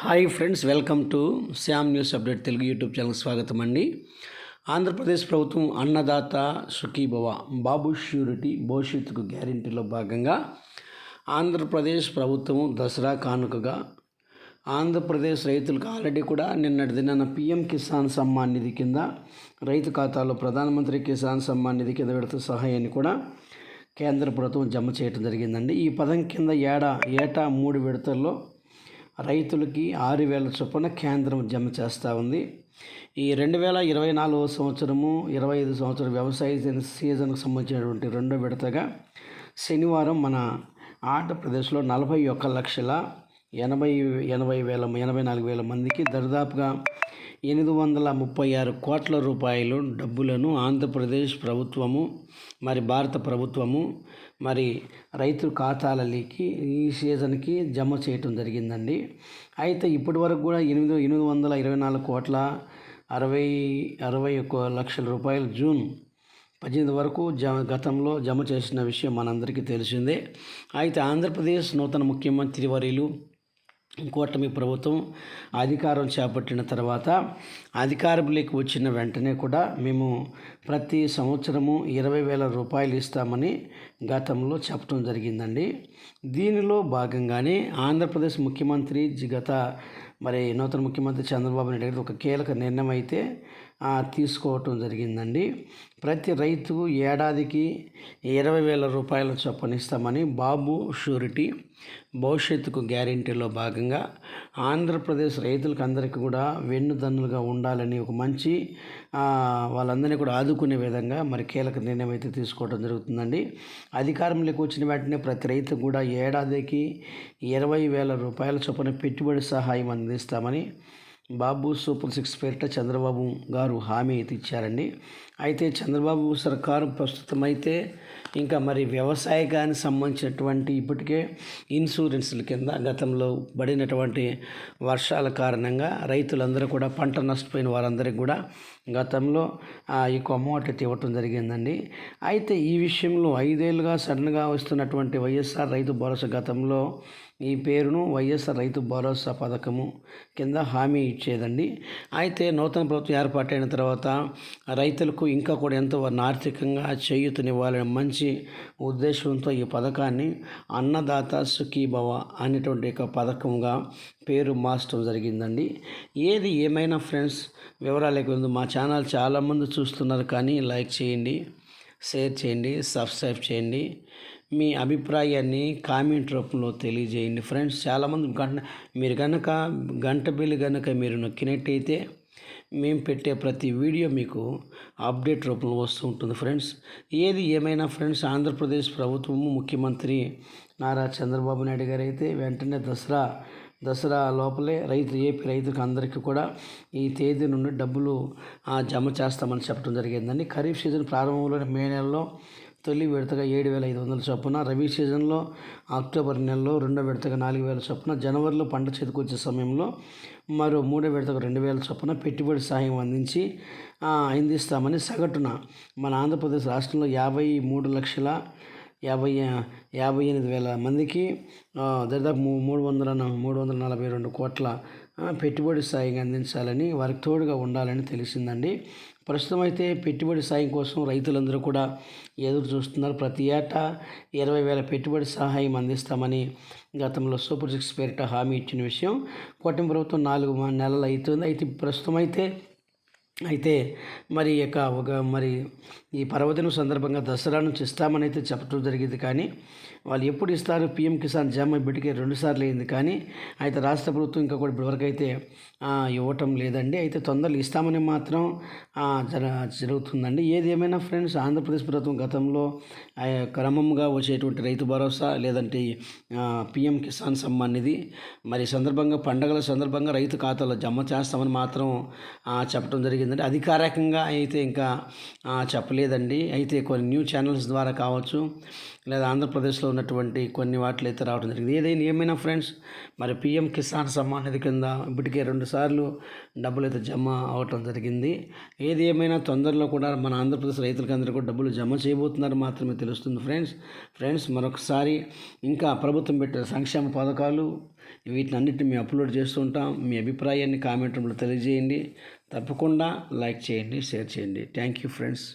Hi friends welcome to Shyam news update Telugu YouTube channel స్వాగతం అండి. ఆంధ్రప్రదేశ్ ప్రభుత్వం అన్నదాత సుఖీభవ బాబు surety భవిష్యత్తుకు గ్యారంటీలో భాగంగా ఆంధ్రప్రదేశ్ ప్రభుత్వం దసరా కానుకగా ఆంధ్రప్రదేశ్ రైతులకు ఆల్రెడీ కూడా నిన్నటి దినాన పిఎం కిసాన్ సమ్మాన్ నిధి కింద రైతు ఖాతాలో ప్రధానమంత్రి కిసాన్ సమ్మాన్ నిధి కింద విడత సహాయాన్ని కూడా కేంద్ర ప్రభుత్వం జమ చేయడం జరిగిందండి. ఈ పదం కింద ఏడా ఏటా మూడు విడతల్లో రైతులకి ఆరు వేల చొప్పున కేంద్రం జమ చేస్తూ ఉంది. ఈ రెండు వేల ఇరవై నాలుగు సంవత్సరము ఇరవై ఐదు సంవత్సరం వ్యవసాయ సీజన్కు సంబంధించినటువంటి రెండో విడతగా శనివారం మన ఆంధ్రప్రదేశ్లో నలభై ఒక్క లక్షల ఎనభై ఎనభై వేల ఎనభై నాలుగు వేల మందికి దరిదాపుగా ఎనిమిది వందల ముప్పై ఆరు కోట్ల రూపాయలు డబ్బులను ఆంధ్రప్రదేశ్ ప్రభుత్వము మరి భారత ప్రభుత్వము మరి రైతు ఖాతాలకి ఈ సీజన్కి జమ చేయటం జరిగిందండి. అయితే ఇప్పటి వరకు కూడా ఎనిమిది ఎనిమిది వందల ఇరవై నాలుగు కోట్ల అరవై అరవై ఒక్క లక్షల రూపాయలు జూన్ పద్దెనిమిది వరకు జ గతంలో జమ చేసిన విషయం మనందరికీ తెలిసిందే. అయితే ఆంధ్రప్రదేశ్ నూతన ముఖ్యమంత్రి వర్యులు కూటమి ప్రభుత్వం అధికారం చేపట్టిన తర్వాత అధికారంలోకి వచ్చిన వెంటనే కూడా మేము ప్రతి సంవత్సరము ఇరవై వేల రూపాయలు ఇస్తామని గతంలో చెప్పడం జరిగిందండి. దీనిలో భాగంగానే ఆంధ్రప్రదేశ్ ముఖ్యమంత్రి గత మరి నూతన ముఖ్యమంత్రి చంద్రబాబు నాయుడు ఒక కీలక నిర్ణయం అయితే తీసుకోవటం జరిగిందండి. ప్రతి రైతు ఏడాదికి ఇరవై వేల రూపాయల చొప్పున ఇస్తామని బాబు షూరిటీ భవిష్యత్తుకు గ్యారెంటీలో భాగంగా ఆంధ్రప్రదేశ్ రైతులకు అందరికీ కూడా వెన్నుదన్నులుగా ఉండాలని ఒక మంచి వాళ్ళందరినీ కూడా ఆదుకునే విధంగా మరి కీలక నిర్ణయం అయితే తీసుకోవడం జరుగుతుందండి. అధికారంలోకి వచ్చిన వెంటనే ప్రతి రైతు కూడా ఏడాదికి ఇరవై వేల రూపాయల చొప్పున పెట్టుబడి సహాయం అందిస్తామని బాబు సూపర్ సిక్స్ పేరిట చంద్రబాబు గారు హామీ అయితే ఇచ్చారండి. అయితే చంద్రబాబు సర్కారు ప్రస్తుతం అయితే ఇంకా మరి వ్యవసాయకానికి సంబంధించినటువంటి ఇప్పటికే ఇన్సూరెన్స్ల కింద గతంలో పడినటువంటి వర్షాల కారణంగా రైతులందరూ కూడా పంట నష్టపోయిన వారందరికీ కూడా గతంలో ఈ కొమ్మట అమౌంట్ అయితే ఇవ్వటం జరిగిందండి. అయితే ఈ విషయంలో ఐదేళ్ళుగా సడన్గా వస్తున్నటువంటి వైఎస్ఆర్ రైతు భరోసా గతంలో ఈ పేరును వైఎస్ఆర్ రైతు భరోసా పథకము కింద హామీ ఇచ్చేదండి. అయితే నూతన ప్రభుత్వం ఏర్పాటైన తర్వాత రైతులకు ఇంకా కూడా ఎంతో వారిని ఆర్థికంగా చేయూతనివ్వాలనే మంచి ఉద్దేశంతో ఈ పథకాన్ని అన్నదాత సుఖీభవ అనేటువంటి ఒక పథకంగా పేరు మార్చడం జరిగిందండి. ఏది ఏమైనా ఫ్రెండ్స్ వివరాలకు ముందు మా ఛానల్ చాలామంది చూస్తున్నారు కానీ లైక్ చేయండి షేర్ చేయండి సబ్స్క్రైబ్ చేయండి. మీ అభిప్రాయాన్ని కామెంట్ రూపంలో తెలియజేయండి. ఫ్రెండ్స్ చాలామంది గంట మీరు కనుక గంట బిల్లు కనుక మీరు నొక్కినట్టయితే మేము పెట్టే ప్రతి వీడియో మీకు అప్డేట్ రూపంలో వస్తూ ఉంటుంది. ఫ్రెండ్స్ ఏది ఏమైనా ఫ్రెండ్స్ ఆంధ్రప్రదేశ్ ప్రభుత్వము ముఖ్యమంత్రి నారా చంద్రబాబు నాయుడు గారు అయితే వెంటనే దసరా దసరా లోపలే రైతు ఏపీ రైతులకు అందరికీ కూడా ఈ తేదీ నుండి డబ్బులు జమ చేస్తామని చెప్పడం జరిగిందండి. ఖరీఫ్ సీజన్ ప్రారంభంలోనే మే నెలలో తొలి విడతగా ఏడు వేల ఐదు వందల చొప్పున రబీ సీజన్లో అక్టోబర్ నెలలో రెండో విడతగా నాలుగు వేల చొప్పున జనవరిలో పంట చేతికొచ్చే సమయంలో మరో మూడో విడతకు రెండు వేల చొప్పున పెట్టుబడి సహాయం అందించి అందిస్తామని సగటున మన ఆంధ్రప్రదేశ్ రాష్ట్రంలో యాభై మూడు లక్షల యాభై యాభై ఎనిమిది వేల మందికి దాదాపు మూడు వందల మూడు వందల నలభై రెండు కోట్ల పెట్టుబడి సాయం అందించాలని వారికి తోడుగా ఉండాలని తెలిసిందండి. ప్రస్తుతం అయితే పెట్టుబడి సాయం కోసం రైతులందరూ కూడా ఎదురు చూస్తున్నారు. ప్రతి ఏటా ఇరవై వేల పెట్టుబడి సహాయం అందిస్తామని గతంలో సూపర్ సిక్స్ పేరిట హామీ ఇచ్చిన విషయం కూటమి ప్రభుత్వం నాలుగు నెలలు అవుతుంది. అయితే ప్రస్తుతం అయితే అయితే మరి యొక్క ఒక మరి ఈ పర్వదినం సందర్భంగా దసరాను ఇస్తామని అయితే చెప్పడం జరిగింది కానీ వాళ్ళు ఎప్పుడు ఇస్తారు? పిఎం కిసాన్ జమ బిడ్డకి రెండుసార్లు అయింది కానీ అయితే రాష్ట్ర ప్రభుత్వం ఇంకా కూడా ఇప్పటివరకు అయితే ఇవ్వటం లేదండి. అయితే తొందరలు ఇస్తామని మాత్రం జర జరుగుతుందండి. ఏది ఏమైనా ఫ్రెండ్స్? ఆంధ్రప్రదేశ్ ప్రభుత్వం గతంలో ఆ, క్రమంగా వచ్చేటువంటి రైతు భరోసా లేదంటే పిఎం కిసాన్ సమ్మాన్ నిధి మరి సందర్భంగా పండగల సందర్భంగా రైతు ఖాతాలో జమ చేస్తామని మాత్రం చెప్పడం జరిగింది. ఏంటంటే అధికారికంగా అయితే ఇంకా చెప్పలేదండి. అయితే కొన్ని న్యూస్ ఛానల్స్ ద్వారా కావచ్చు లేదా ఆంధ్రప్రదేశ్లో ఉన్నటువంటి కొన్ని వాటిలో అయితే రావడం జరిగింది. ఏదైనా ఏమైనా ఫ్రెండ్స్ మరి పిఎం కిసాన్ సమ్మాన్ నిధి కింద ఇప్పటికే రెండుసార్లు డబ్బులు అయితే జమ అవటం జరిగింది. ఏది ఏమైనా తొందరలో కూడా మన ఆంధ్రప్రదేశ్ రైతులకి అందరూ కూడా డబ్బులు జమ చేయబోతున్నారు మాత్రమే తెలుస్తుంది. ఫ్రెండ్స్ ఫ్రెండ్స్ మరొకసారి ఇంకా ప్రభుత్వం పెట్టే సంక్షేమ పథకాలు వీటిని అన్నిటిని మేము అప్లోడ్ చేస్తుంటాం. మీ అభిప్రాయాన్ని కామెంట్ రూపంలో తెలియజేయండి. తప్పకుండా లైక్ చేయండి షేర్ చేయండి. Thank you friends.